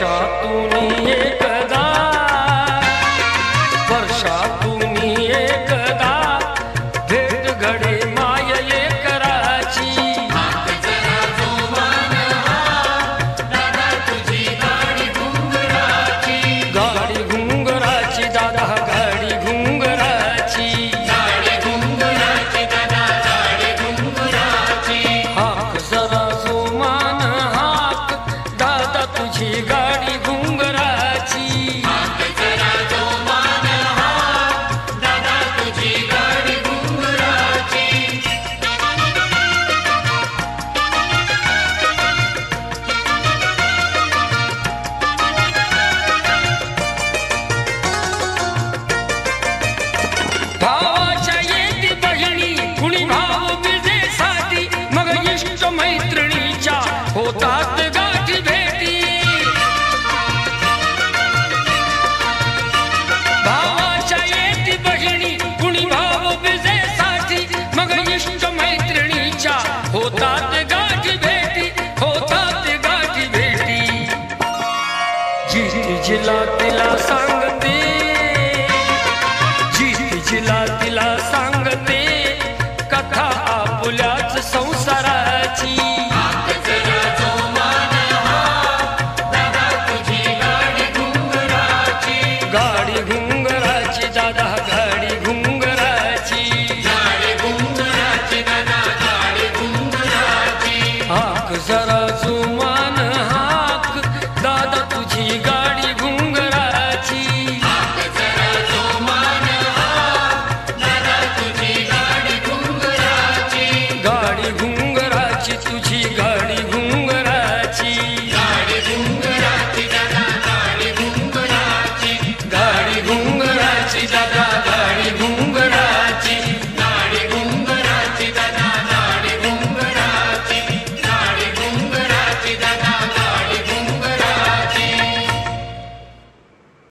आशा एक संसाराची. गाडी घुंगराची दादा गाडी घुंगराची. गाडी घुंगराची दादा गाडी घुंगराची. हाक जरा तुझी गा